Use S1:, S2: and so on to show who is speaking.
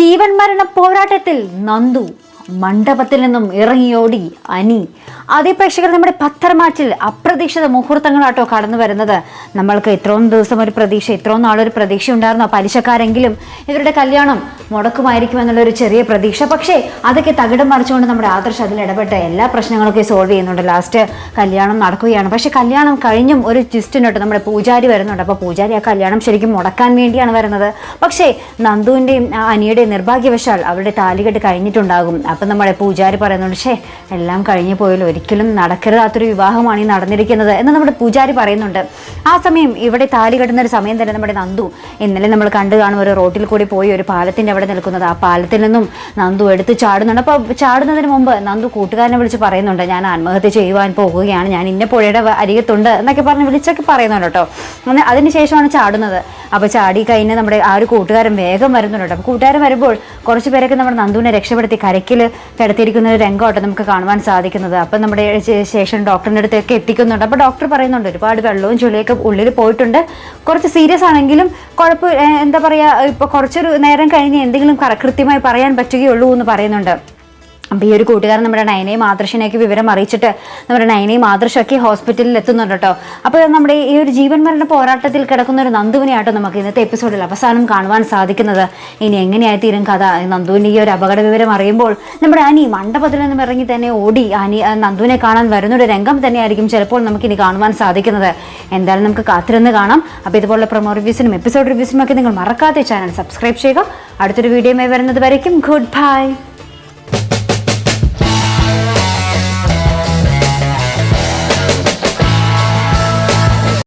S1: ജീവൻ മരണ പോരാട്ടത്തിൽ നന്ദു. മണ്ഡപത്തിൽ നിന്നും ഇറങ്ങിയോടി അനി. അതേ പ്രേക്ഷകർ നമ്മുടെ പത്രമാറ്റിൽ അപ്രതീക്ഷിത മുഹൂർത്തങ്ങളാട്ടോ കടന്നു വരുന്നത്. നമ്മൾക്ക് ഇത്രയും ദിവസം ഒരു പ്രതീക്ഷ ഇത്രയും നാളൊരു പ്രതീക്ഷ ഉണ്ടായിരുന്നോ? പലിശക്കാരെങ്കിലും ഇവരുടെ കല്യാണം മുടക്കുമായിരിക്കും എന്നുള്ളൊരു ചെറിയ പ്രതീക്ഷ. പക്ഷേ അതൊക്കെ തകിടം മറിച്ചുകൊണ്ട് നമ്മുടെ ആദർശ് അതിൽ ഇടപെട്ട് എല്ലാ പ്രശ്നങ്ങളൊക്കെ സോൾവ് ചെയ്യുന്നുണ്ട്. ലാസ്റ്റ് കല്യാണം നടക്കുകയാണ്. പക്ഷേ കല്യാണം കഴിഞ്ഞും ഒരു ട്വിസ്റ്റിനോട്ട് നമ്മുടെ പൂജാരി വരുന്നുണ്ട്. അപ്പോൾ പൂജാരി ആ കല്യാണം ശരിക്കും മുടക്കാൻ വേണ്ടിയാണ് വരുന്നത്. പക്ഷേ നന്ദുവിന്റെയും അനിയുടെയും നിർഭാഗ്യവശാൽ അവരുടെ താലികെട്ട് കഴിഞ്ഞിട്ടുണ്ടാകും. അപ്പം നമ്മുടെ പൂജാരി പറയുന്നുണ്ട് ഷേ എല്ലാം കഴിഞ്ഞു പോയല്ലോ ഒരിക്കലും നടക്കരുതാത്തൊരു വിവാഹമാണ് ഈ നടന്നിരിക്കുന്നത്. എന്ന് നമ്മുടെ പൂജാരി പറയുന്നുണ്ട്. ആ സമയം ഇവിടെ താലി കെട്ടുന്ന ഒരു സമയം തന്നെ നമ്മുടെ നന്ദു ഇന്നലെ നമ്മൾ കണ്ടു കാണും ഒരു റോട്ടിൽ കൂടി പോയി ഒരു പാലത്തിന്റെ അവിടെ നിൽക്കുന്നത്. ആ പാലത്തിൽ നിന്നും നന്ദു എടുത്ത് ചാടുന്നുണ്ട്. അപ്പോൾ ചാടുന്നതിന് മുമ്പ് നന്ദു കൂട്ടുകാരനെ വിളിച്ച് പറയുന്നുണ്ട് ഞാൻ ആത്മഹത്യ ചെയ്യുവാൻ പോകുകയാണ്. ഞാൻ ഇന്ന പുഴയുടെ അരികത്തുണ്ട് എന്നൊക്കെ പറഞ്ഞ് വിളിച്ചൊക്കെ പറയുന്നുണ്ട് കേട്ടോ. അതിനുശേഷമാണ് ചാടുന്നത്. അപ്പോൾ ചാടി കഴിഞ്ഞ് നമ്മുടെ ആ ഒരു കൂട്ടുകാരൻ വേഗം വരുന്നുണ്ട് അപ്പോൾ കൂട്ടുകാരൻ വരുമ്പോൾ കുറച്ച് പേരൊക്കെ നമ്മുടെ നന്ദുവിനെ രക്ഷപ്പെടുത്തി കരയ്ക്കിൽ കിടത്തിയിരിക്കുന്ന ഒരു രംഗമായിട്ട് നമുക്ക് കാണുവാൻ സാധിക്കുന്നത്. അപ്പം നമ്മുടെ ശേഷം ഡോക്ടറിന്റെ അടുത്തേക്ക് എത്തിക്കുന്നുണ്ട്. അപ്പോൾ ഡോക്ടർ പറയുന്നുണ്ട് ഒരുപാട് വെള്ളവും ചുളിയൊക്കെ ഉള്ളിൽ പോയിട്ടുണ്ട്. കുറച്ച് സീരിയസ് ആണെങ്കിലും കുഴപ്പം എന്താ പറയുക ഇപ്പോൾ കുറച്ചൊരു നേരം കഴിഞ്ഞ് എന്തെങ്കിലും കൃത്യമായി പറയാൻ പറ്റുകയുള്ളൂ എന്ന് പറയുന്നുണ്ട്. അപ്പോൾ ഈ ഒരു കൂട്ടുകാരൻ നമ്മുടെ നയനയും ആദർശിനെയൊക്കെ വിവരം അറിയിച്ചിട്ട് നമ്മുടെ നയനയും ആദർശമൊക്കെ ഹോസ്പിറ്റലിൽ എത്തുന്നുണ്ട് കേട്ടോ. അപ്പോൾ നമ്മുടെ ഈ ഒരു ജീവൻ മരണ പോരാട്ടത്തിൽ കിടക്കുന്ന ഒരു നന്ദുവിനെയാട്ടോ നമുക്ക് ഇന്നത്തെ എപ്പിസോഡിൽ അവസാനം കാണുവാൻ സാധിക്കുന്നത്. ഇനി എങ്ങനെയായി തീരും കഥ? നന്ദുവിന്റെ ഈ ഒരു അപകട വിവരം അറിയുമ്പോൾ നമ്മുടെ അനി മണ്ഡപത്തിൽ നിന്നും ഇറങ്ങി തന്നെ ഓടി അനി നന്ദുവിനെ കാണാൻ വരുന്നൊരു രംഗം തന്നെയായിരിക്കും ചിലപ്പോൾ നമുക്കിനി കാണുവാൻ സാധിക്കുന്നത്. എന്തായാലും നമുക്ക് കാത്തിരുന്ന് കാണാം. അപ്പോൾ ഇതുപോലുള്ള പ്രൊമോ റിവ്യൂസിനും എപ്പിസോഡ് റിവ്യൂസിനും ഒക്കെ നിങ്ങൾ മറക്കാതെ ചാനൽ സബ്സ്ക്രൈബ് ചെയ്യുക. അടുത്തൊരു വീഡിയോയുമായി വരുന്നത് വരയ്ക്കും. Good bye